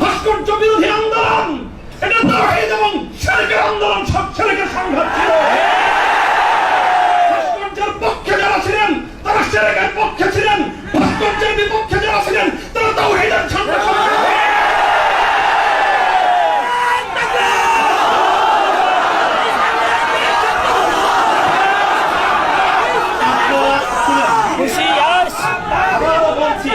ভাস্কর্য বিরোধী আন্দোলন! এটা তো এবং শিরকের আন্দোলন সব ছেলেকে সংঘাত ছিল ভাস্কর্যের পক্ষে যারা ছিলেন তারা শিরকের পক্ষে ছিলেন ভাস্কর্যের বিপক্ষে যারা ছিলেন তারা তাওহীদের ঝান্ডা আবারও বলছি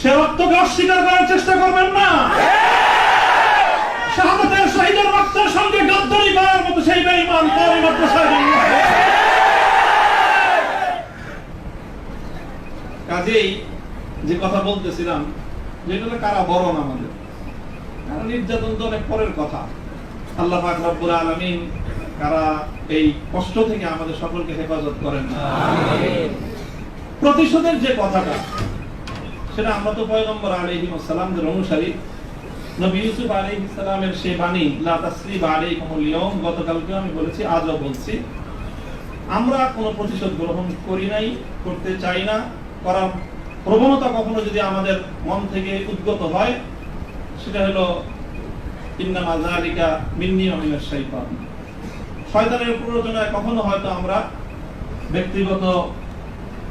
সে রক্তকে অস্বীকার করার চেষ্টা করবেন না। শাহাদাতের শহীদের রক্তের সঙ্গে গাদ্দারি করার মতো সেই বেঈমান কাজেই যে কথা বলতেছিলাম যেটা হলো কারা বরণ আমাদের? কারণ নির্যাতন তো অনেক পরের কথা। আল্লাহ পাক রব্বুল আলামিন কারা এই কষ্ট থেকে আমাদের সকলকে হেফাজত করেন প্রতিশোধের যে কথাটা সেটা আমরা তো পয়গম্বর আলাইহিস সালামদের অনুসারী। নবী ইউসুফ আলাইহিস সালামের সেই বাণী, লা তাসরিব আলাইকুমুল ইয়াউম গতকালকে আমি বলেছি, আজও বলছি। আমরা কোনো প্রতিশোধ গ্রহণ করি নাই, করতে চাই না। করার প্রবণতা কখনো যদি আমাদের মন থেকে উদ্গত হয়, সেটা হলো, ইন্নামা যালিকা মিন্নি ওয়া মিনাশ শাইতান শয়তানের প্ররোচনায় কখনো হয়তো আমরা ব্যক্তিগত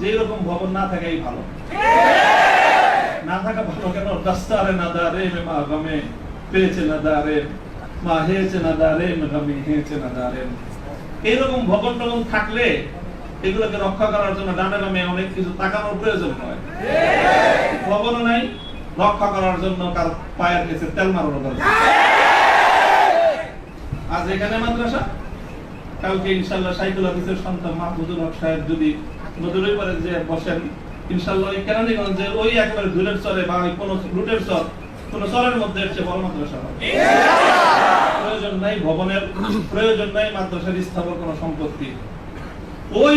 যে এরকম ভবন না থাকাই ভালো। না থাকা ভালো কেন? দাস্তারে না দারে মে মা গমে, পেয়েছে না দারে মা, হেয়েছে না দারে মে গমে, হেয়েছে না দারে এরকম ভবন টবন থাকলে এগুলোকে রক্ষা করার জন্য ডানে বামে অনেক কিছু তাকানোর প্রয়োজন হয়। ভবন নাই, রক্ষা করার জন্য কার পায়ের কাছে তেল মারানো দরকার। আজ এখানে মাদ্রাসা? কালকে ইনশাল্লাহ সাইকুল অফিসের সন্তান মাহমুদুল হক সাহেব যদি নদীর পরে যে বসেন। ইনশাল্লাহ ওই কেরানীগঞ্জের ওই একেবারে দূরের চরে বা কোনো রুটের চর, কোন চরের মধ্যে এসে বড় মাদ্রাসা হবে। প্রয়োজন নাই ভবনের, প্রয়োজন নাই মাদ্রাসার স্থাপন কোনো সম্পত্তি। ওই